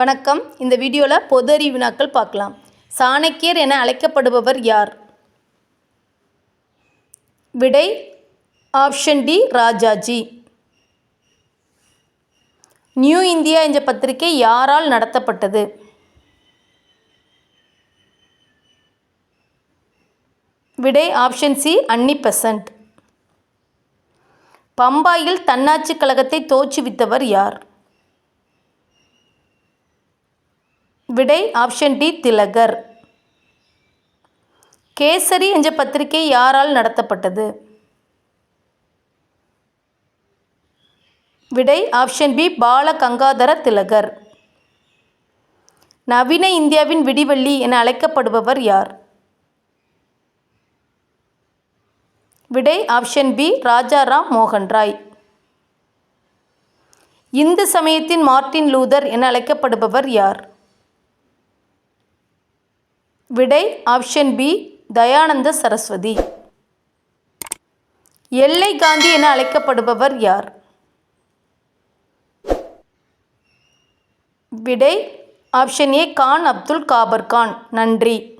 வணக்கம். இந்த வீடியோவில் பொது அறிவு வினாக்கள் பார்க்கலாம். சாணக்கியர் என அழைக்கப்படுபவர் யார்? விடை option D Rajaji. New India என்ற பத்திரிகை யாரால் நடத்தப்பட்டது? விடை ஆப்ஷன் சி அன்னி பெசன்ட். பம்பாயில் தன்னாட்சி கழகத்தை தோற்றுவித்தவர் யார்? விடை ஆப்ஷன் டி திலகர். கேசரி என்ற பத்திரிகை யாரால் நடத்தப்பட்டது? விடை ஆப்ஷன் பி பால கங்காதர திலகர். நவீன இந்தியாவின் விடிவெள்ளி என அழைக்கப்படுபவர் யார்? விடை ஆப்ஷன் பி ராஜாராம் மோகன் ராய் இந்து சமயத்தின் மார்ட்டின் லூதர் என அழைக்கப்படுபவர் யார்? விடை ஆப்ஷன் பி தயானந்த சரஸ்வதி. எல்லை காந்தி என அழைக்கப்படுபவர் யார்? விடை ஆப்ஷன் ஏ கான் அப்துல் காபர் கான். நன்றி.